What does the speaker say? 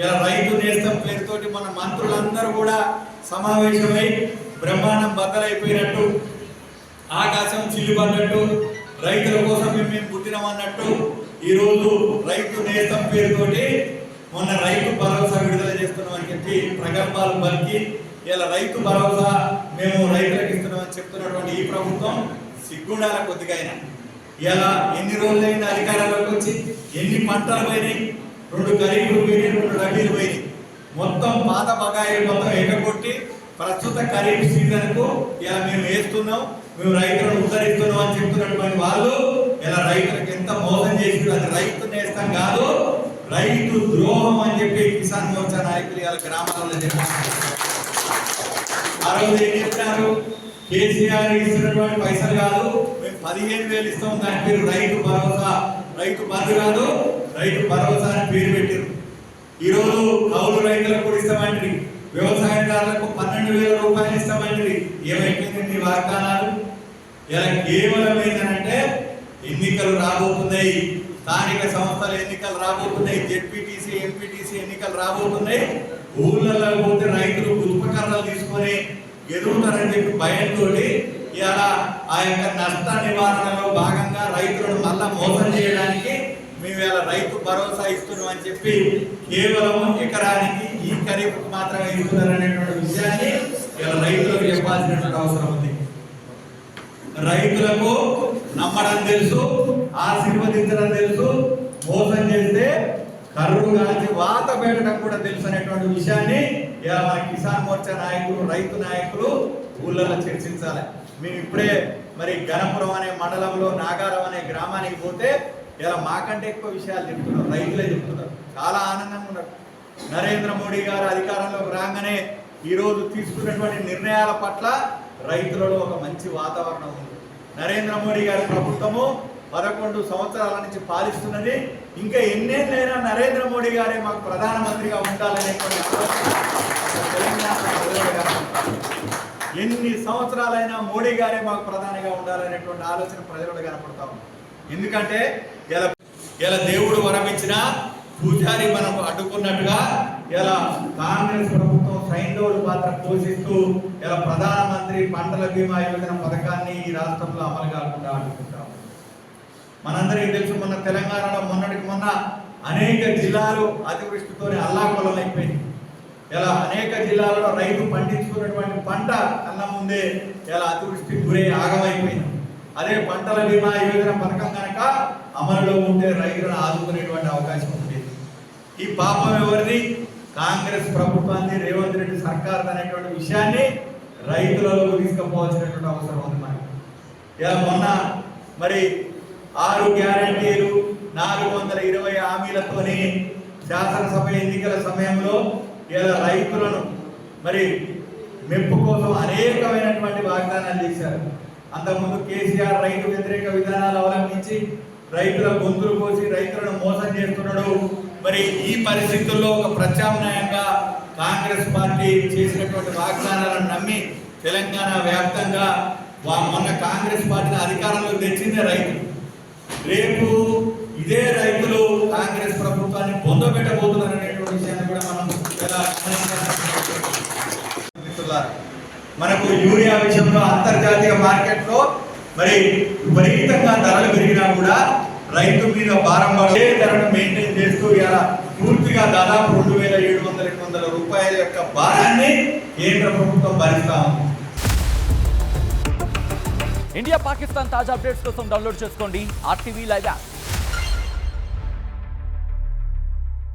ఇలా రైతు నేస్తం పేరుతోటి మన మంత్రులందరూ కూడా సమావేశమై బ్రహ్మాండం బద్దలైపోయినట్టు ఆకాశం చిల్లుపడ్డట్టు రైతుల కోసం మేము మేము పుట్టినామన్నట్టు ఈరోజు రైతు నేస్తం పేరుతోటి మొన్న రైతు భరోసా విడుదల చేస్తున్నామని చెప్పి ప్రగల్భాలు పలికి ఇలా రైతు భరోసా మేము రైతులకు ఇస్తున్నామని చెప్తున్నటువంటి ఈ ప్రభుత్వం సిగ్గుండాల కొద్దిగా అయినా. ఇలా ఎన్ని రోజులైన అధికారంలోకి వచ్చి ఎన్ని పంటలు పోయినాయి రెండు ఖరీఫ్లు పోయినాయి రెండు రబీలు పోయినాయి మొత్తం పాత బకాయిలు మొత్తం ఎగకొట్టి ప్రస్తుత ఖరీఫ్ సీజన్కు ఇలా మేము వేస్తున్నాం మేము రైతులను ఉద్ధరిస్తున్నాం అని చెప్తున్నటువంటి వాళ్ళు ఇలా రైతులకు ఎంత మోసం చేసి అది రైతు నేస్తం కాదు రైతు ద్రోహం అని చెప్పి కిసాన్ మోర్చా నాయకులు ఇలా గ్రామాలలో చెప్పారు. ఆ రోజు ఏం చెప్పినారు కేసీఆర్ ఇస్తున్నటువంటి పైసలు కాదు మేము పదిహేను వేలు ఇస్తాం దాని పేరు రైతు భరోసా. రైతు బంధు కాదు రైతు భరోసా అని పేరు పెట్టారు. ఈరోజు కౌలు రైతులకు కూడా ఇస్తామండి. వ్యవసాయదారులకు పన్నెండు వేల రూపాయలు ఇస్తామండి. ఏమైపోయింది మీ వాగ్దానాలు? ఇలా కేవలం ఏంటంటే ఎన్నికలు రాబోతున్నాయి. స్థానిక సంస్థల ఎన్నికలు రాబోతున్నాయి. జెడ్పీటీసీ ఎంపీటీసీ ఎన్నికలు రాబోతున్నాయి. ఊళ్ళల్లో పోతే రైతులు పుష్పకర్రలు తీసుకొని ఎదుగుతారని చెప్పి భయంతో ఆ యొక్క నష్ట నివారణలో భాగంగా రైతులను మళ్ళా మోసం చేయడానికి మేము ఇలా రైతు భరోసా ఇస్తున్నాం అని చెప్పి కేవలం ఎకరానికి ఈ ఖరీఫ్ మాత్రమే ఇస్తున్నారు అనేటువంటి విషయాన్ని ఇలా రైతులకు చెప్పాల్సినటువంటి అవసరం ఉంది. రైతులకు నమ్మడం తెలుసు ఆశీర్వదించడం తెలుసు మోసం చేస్తే కర్రు కాల్చి వాత పెట్టడం కూడా తెలుసు అనేటువంటి విషయాన్ని ఇలా మన కిసాన్ మోర్చా నాయకులు రైతు నాయకులు ఊళ్ళలో చర్చించాలి. మేము ఇప్పుడే మరి గణపురం అనే మండలంలో నాగారం అనే గ్రామానికి పోతే ఇలా మాకంటే ఎక్కువ విషయాలు చెప్తున్నారు రైతులే చెప్తున్నారు. చాలా ఆనందంగా ఉన్నారు. నరేంద్ర మోడీ గారు అధికారంలోకి రాగానే ఈరోజు తీసుకున్నటువంటి నిర్ణయాల పట్ల రైతులలో ఒక మంచి వాతావరణం ఉంది. నరేంద్ర మోడీ గారి ప్రభుత్వము పదకొండు సంవత్సరాల నుంచి పాలిస్తున్నది. ఇంకా ఎన్నేళ్ళైనా నరేంద్ర మోడీ గారే మాకు ప్రధానమంత్రిగా ఉండాలనేటువంటి తెలంగాణ ఎన్ని సంవత్సరాలైనా మోడీ గారే మాకు ప్రధానిగా ఉండాలనేటువంటి ఆలోచన ప్రజలు కనపడతా ఉంది. ఎందుకంటే ఇలా ఇలా దేవుడు వరం పూజారి మనం అడ్డుకున్నట్టుగా ఇలా కాంగ్రెస్ ప్రభుత్వం సైంధవుల పాత్ర పోషిస్తూ ఇలా ప్రధానమంత్రి పంటల బీమా యోజన పథకాన్ని ఈ రాష్ట్రంలో అమలు కాకుండా అడ్డుకుంటాం మనందరికీ తెలుసు మన తెలంగాణలో మొన్నటికి మొన్న అనేక జిల్లాలు అతివృష్టితోనే అల్లాకొలం అయిపోయింది ఇలా అనేక జిల్లాలలో రైతు పండించుకున్నటువంటి పంట కన్నా ముందే ఇలా అతివృష్టికి గురై ఆగమైపోయింది. అదే పంటల బీమా యోజన పథకం కనుక అమలులో ఉంటే రైతులను ఆదుకునేటువంటి అవకాశం ఉంది. ఈ పాపం ఎవరిది? కాంగ్రెస్ ప్రభుత్వాన్ని రేవంత్ రెడ్డి సర్కార్ అనేటువంటి విషయాన్ని రైతులలో తీసుకుపోవాల్సినటువంటి అవసరం ఉంది మనకి. ఇలా మొన్న మరి ఆరు గ్యారంటీలు నాలుగు వందల ఇరవై హామీలతోని శాసనసభ ఎన్నికల సమయంలో ఇలా రైతులను మరి మెప్పు కోసం అనేకమైనటువంటి వాగ్దానాలు చేశారు. అంతకుముందు కేసీఆర్ రైతు వ్యతిరేక విధానాలు అవలంబించి రైతుల గొంతులు కోసి రైతులను మోసం చేస్తున్నాడు. మరి ఈ పరిస్థితుల్లో ఒక ప్రత్యామ్నాయంగా కాంగ్రెస్ పార్టీ చేసినటువంటి వాగ్దానాలను నమ్మి తెలంగాణ వ్యాప్తంగా మొన్న కాంగ్రెస్ పార్టీని అధికారంలో తెచ్చిందే రైతు. రేపు ఇదే రైతులు కాంగ్రెస్ ప్రభుత్వాన్ని పొందబెట్టబోతున్నారు అనేటువంటి విషయాన్ని కూడా మనం చాలా మిత్రులారా, మనకు యూరియా విషయంలో అంతర్జాతీయ మార్కెట్లో మరి విపరీతంగా ధరలు పెరిగినా కూడా రైతు మీద భారం పడే ధరను మెయింటైన్ చేస్తూ ఇలా పూర్తిగా దాదాపు రెండు వేల ఏడు వందల ఎనిమిది వందల రూపాయల యొక్క భారాన్ని కేంద్ర ప్రభుత్వం భరిస్తా ఉంది. ఇండియా పాకిస్తాన్ తాజా అప్డేట్స్ కోసం డౌన్లోడ్ చేసుకోండి ఆర్టీవీ లైవ్ యాప్.